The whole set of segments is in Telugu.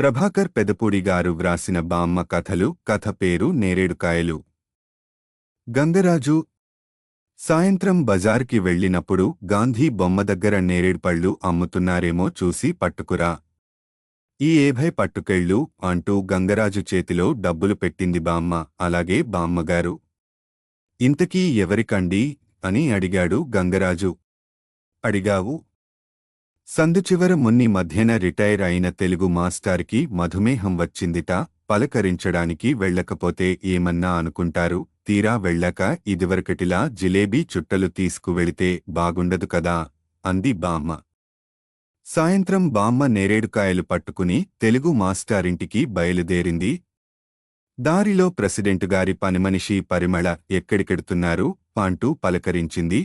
ప్రభాకర్ పెదపూడి గారు వ్రాసిన బామ్మ కథలు కథ పేరు నేరేడుకాయలు. గంగరాజు సాయంత్రం బజార్కి వెళ్ళినప్పుడు గాంధీ బొమ్మ దగ్గర నేరేడుపళ్ళు అమ్ముతున్నారేమో చూసి పట్టుకురా. ఈ ఏభై పట్టుకెళ్ళు అంటూ గంగరాజు చేతిలో డబ్బులు పెట్టింది బామ్మ అలాగే బామ్మగారు. ఇంతకీ ఎవరికండి? అని అడిగాడు గంగరాజు. అడిగావు? సందుచివర మున్ని మధ్యన రిటైర్ అయిన తెలుగు మాస్టార్కి మధుమేహం వచ్చిందిట పలకరించడానికి వెళ్ళకపోతే ఏమన్నా అనుకుంటారు? తీరా వెళ్ళాక ఇదివరకటిలా జిలేబీ చుట్టలు తీసుకువెళితే బాగుండదు కదా? అంది బామ్మ. సాయంత్రం బామ్మ నేరేడుకాయలు పట్టుకుని తెలుగు మాస్టారింటికి బయలుదేరింది. దారిలో ప్రెసిడెంటు గారి పనిమనిషి పరిమళ ఎక్కడికెడుతున్నారు? అంటూ పలకరించింది.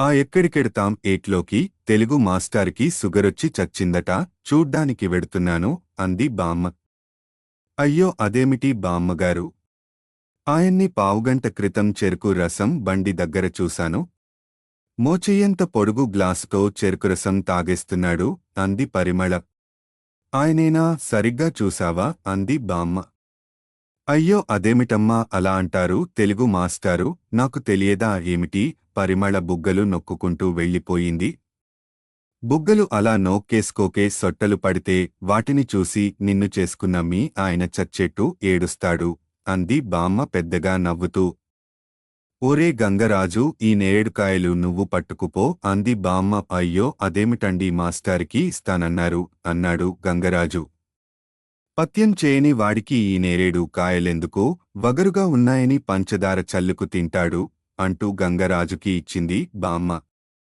ఆ ఎక్కడికెడతాం ఏట్లోకి? తెలుగు మాస్టార్కి సుగరొచ్చి చచ్చిందట. చూడ్డానికి వెడుతున్నాను అంది బామ్మ. అయ్యో అదేమిటి బామ్మగారు? ఆయన్ని పావుగంట క్రితం చెరుకు రసం బండి దగ్గర చూశాను. మోచెయ్యంత పొడుగు గ్లాసుతో చెరుకు రసం తాగేస్తున్నాడు అంది పరిమళ. ఆయనేనా సరిగ్గా చూశావా? అంది బామ్మ. అయ్యో అదేమిటమ్మా అలా అంటారు? తెలుగు మాస్టారు నాకు తెలియదా ఏమిటి? పరిమళ బుగ్గలు నొక్కుకుంటూ వెళ్ళిపోయింది. బుగ్గలు అలా నోక్కేసుకోకే సొట్టలు పడితే వాటిని చూసి నిన్ను చేసుకున్న మీ ఆయన చచ్చెట్టు ఏడుస్తాడు అంది బామ్మ పెద్దగా నవ్వుతూ. ఓరే గంగరాజు ఈ నేరేడుకాయలు నువ్వు పట్టుకుపో అంది బామ్మ. అయ్యో అదేమిటండి మాస్టారికి ఇస్తానన్నారు అన్నాడు గంగరాజు. పత్యం చేయని వాడికి ఈ నేరేడు కాయలెందుకో? వగరుగా ఉన్నాయని పంచదార చల్లుకు తింటాడు అంటూ గంగరాజుకి ఇచ్చింది బామ్మ.